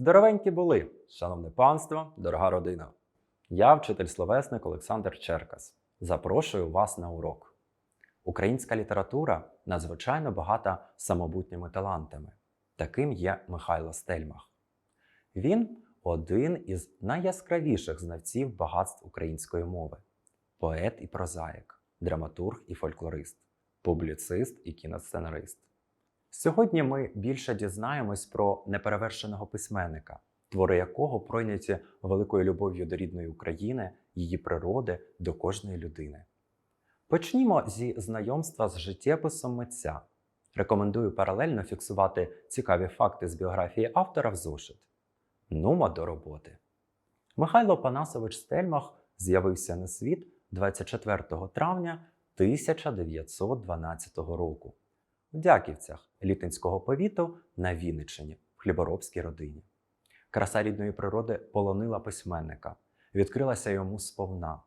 Здоровенькі були, шановне панство, дорога родина. Я вчитель словесник Олександр Черкас. Запрошую вас на урок. Українська література надзвичайно багата самобутніми талантами. Таким є Михайло Стельмах. Він один із найяскравіших знавців багатств української мови: поет і прозаїк, драматург і фольклорист, публіцист і кіносценарист. Сьогодні ми більше дізнаємось про неперевершеного письменника, твори якого пройняті великою любов'ю до рідної України, її природи, до кожної людини. Почнімо зі знайомства з життєписом митця. Рекомендую паралельно фіксувати цікаві факти з біографії автора в зошит. Нумо до роботи. Михайло Панасович Стельмах з'явився на світ 24 травня 1912 року в Дяківцях Літинського повіту на Вінниччині в хліборобській родині. Краса рідної природи полонила письменника, відкрилася йому сповна.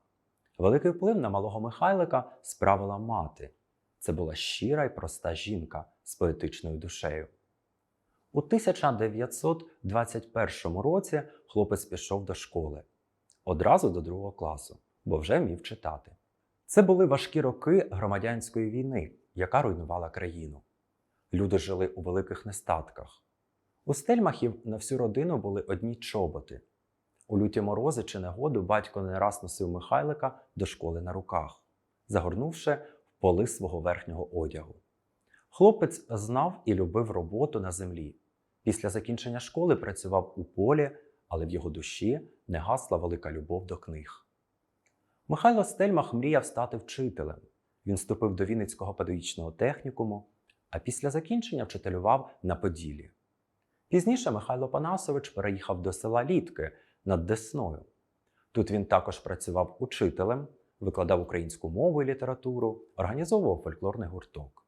Великий вплив на малого Михайлика справила мати. Це була щира й проста жінка з поетичною душею. У 1921 році хлопець пішов до школи одразу до другого класу, бо вже вмів читати. Це були важкі роки громадянської війни, яка руйнувала країну. Люди жили у великих нестатках. У стельмахів на всю родину були одні чоботи. У люті морози чи негоду батько не раз носив Михайлика до школи на руках, загорнувши в поли свого верхнього одягу. Хлопець знав і любив роботу на землі. Після закінчення школи працював у полі, але в його душі не гасла велика любов до книг. Михайло Стельмах мріяв стати вчителем. Він вступив до Вінницького педагогічного технікуму, а після закінчення вчителював на Поділі. Пізніше Михайло Панасович переїхав до села Літки над Десною. Тут він також працював учителем, викладав українську мову і літературу, організовував фольклорний гурток.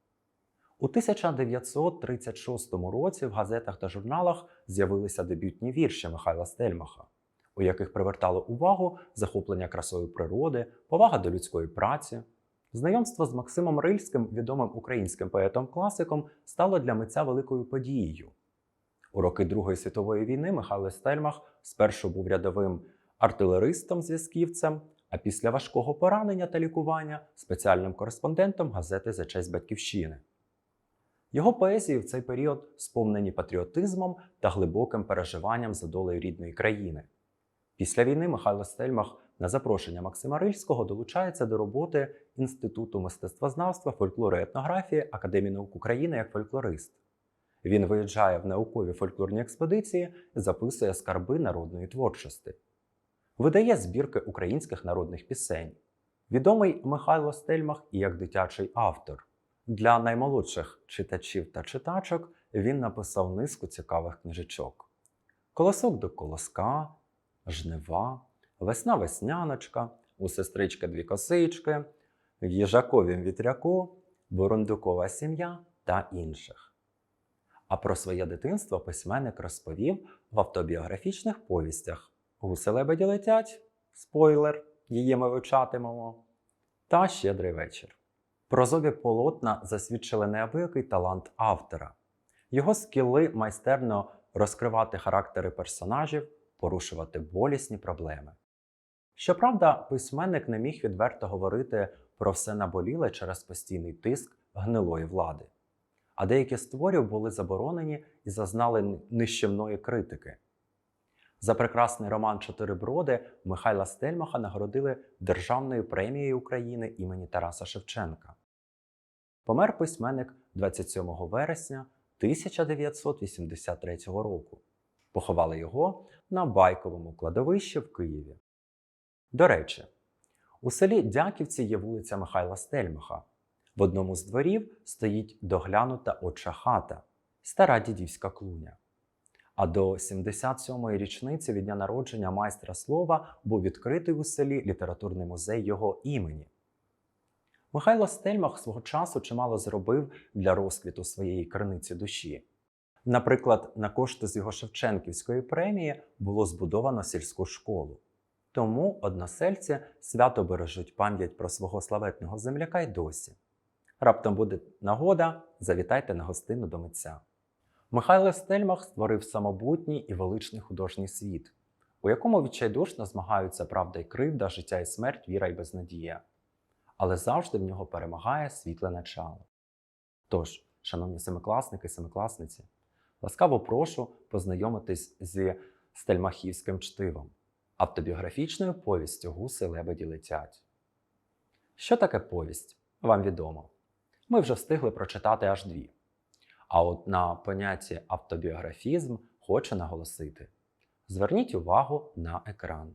У 1936 році в газетах та журналах з'явилися дебютні вірші Михайла Стельмаха, у яких привертало увагу захоплення красою природи, повага до людської праці. Знайомство з Максимом Рильським, відомим українським поетом-класиком, стало для митця великою подією. У роки Другої світової війни Михайло Стельмах спершу був рядовим артилеристом-зв'язківцем, а після важкого поранення та лікування спеціальним кореспондентом газети за честь Батьківщини. Його поезії в цей період сповнені патріотизмом та глибоким переживанням за долею рідної країни. Після війни Михайло Стельмах на запрошення Максима Рильського долучається до роботи Інституту мистецтвознавства, фольклору і етнографії Академії наук України як фольклорист. Він виїжджає в наукові фольклорні експедиції записує скарби народної творчості. Видає збірки українських народних пісень. Відомий Михайло Стельмах і як дитячий автор. Для наймолодших читачів та читачок він написав низку цікавих книжечок: Колосок до колоска, Жнива, Весна весняночка, у сестрички дві косички, в їжаковім вітряку, Бурундукова сім'я та інших. А про своє дитинство письменник розповів в автобіографічних повістях Гуси лебеді летять, спойлер, її ми вивчатимемо, та щедрий вечір. Прозові полотна засвідчили неабиякий талант автора, його скіли майстерно розкривати характери персонажів, порушувати болісні проблеми. Щоправда, письменник не міг відверто говорити про все наболіле через постійний тиск гнилої влади, а деякі з творів були заборонені і зазнали нищівної критики. За прекрасний роман Чотири броди Михайла Стельмаха нагородили Державною премією України імені Тараса Шевченка. Помер письменник 27 вересня 1983 року. Поховали його на байковому кладовищі в Києві. До речі, у селі Дяківці є вулиця Михайла Стельмаха. В одному з дворів стоїть доглянута отча хата, стара дідівська клуня. А до 77-ї річниці від дня народження майстра слова був відкритий у селі літературний музей його імені. Михайло Стельмах свого часу чимало зробив для розквіту своєї криниці душі. Наприклад, на кошти з його Шевченківської премії було збудовано сільську школу. Тому односельці свято бережуть пам'ять про свого славетного земляка й досі. Раптом буде нагода, завітайте на гостину до митця. Михайло Стельмах створив самобутній і величний художній світ, у якому відчайдушно змагаються правда і кривда, життя і смерть, віра і безнадія. Але завжди в нього перемагає світле начало. Тож, шановні семикласники семикласниці, ласкаво прошу познайомитись зі стельмахівським чтивом, автобіографічною повістю гуси лебеді летять. Що таке повість? Вам відомо. Ми вже встигли прочитати аж дві. А от на понятті автобіографізм хочу наголосити: зверніть увагу на екран.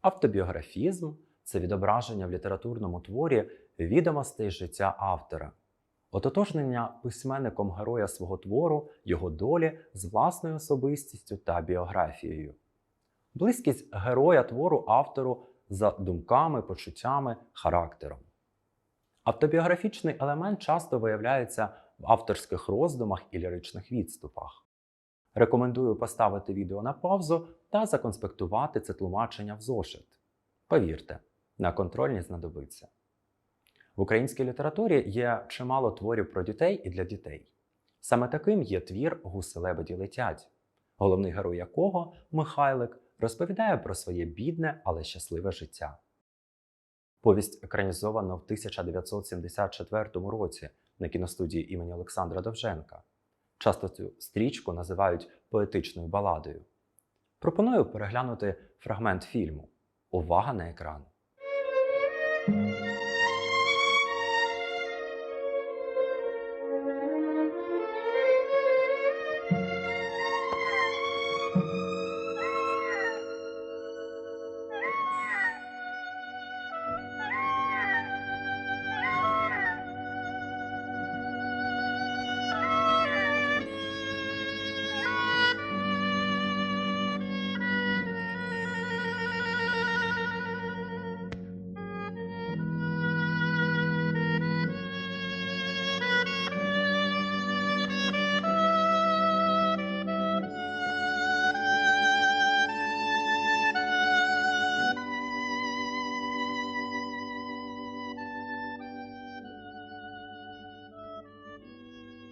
Автобіографізм це відображення в літературному творі відомостей життя автора, ототожнення письменником героя свого твору, його долі з власною особистістю та біографією. Близькість героя твору автору за думками, почуттями, характером. Автобіографічний елемент часто виявляється в авторських роздумах і ліричних відступах. Рекомендую поставити відео на паузу та законспектувати це тлумачення в зошит. Повірте, на контрольні знадобиться. В українській літературі є чимало творів про дітей і для дітей. Саме таким є твір Гуси лебеді летять, головний герой якого Михайлик розповідає про своє бідне, але щасливе життя. Повість екранізована в 1974 році на кіностудії імені Олександра Довженка. Часто цю стрічку називають поетичною баладою. Пропоную переглянути фрагмент фільму. Увага на екран.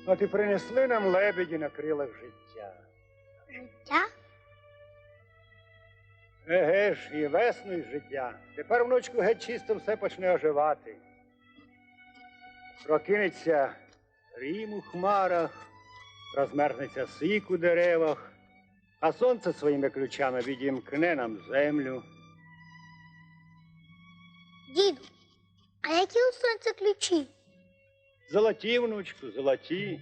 От і принесли нам лебеді на крилах життя. Життя? Еге ж, і весну, і життя. Тепер, внучку, геть чисто все почне оживати. Прокинеться рім у хмарах, розмерзнеться сик у деревах, а сонце своїми ключами відімкне нам землю. Діду, а які у сонця ключі? Золоті, внучку, золоті.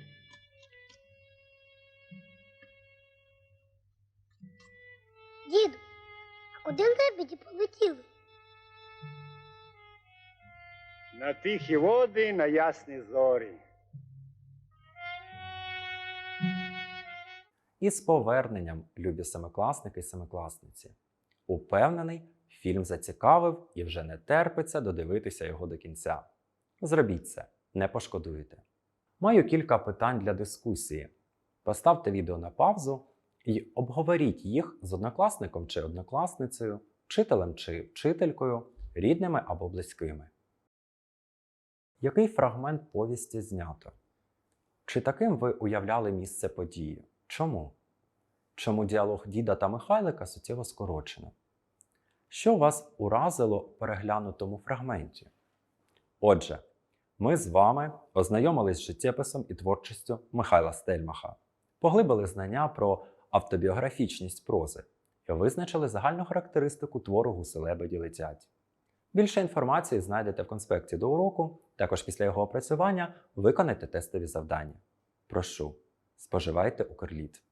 Діду, а куди лебеді полетіли? На тихі води, на ясні зорі. І з поверненням, любі семикласники і семикласниці. Упевнений, фільм зацікавив і вже не терпиться додивитися його до кінця. Зробіть це, не пошкодуєте. Маю кілька питань для дискусії. Поставте відео на паузу і обговоріть їх з однокласником чи однокласницею, вчителем чи вчителькою, рідними або близькими. Який фрагмент повісті знято? Чи таким ви уявляли місце події? Чому? Чому діалог діда та Михайлика суттєво скорочено? Що вас уразило в переглянутому фрагменті? Отже, ми з вами ознайомились з життєписом і творчістю Михайла Стельмаха, поглибили знання про автобіографічність прози і визначили загальну характеристику твору «Гуси лебеді летять. Більше інформації знайдете в конспекті до уроку, також після його опрацювання виконайте тестові завдання. Прошу, споживайте укрліт.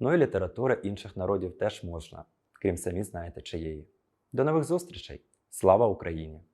Ну і література інших народів теж можна, крім самі знаєте чиєї. До нових зустрічей! Слава Україні!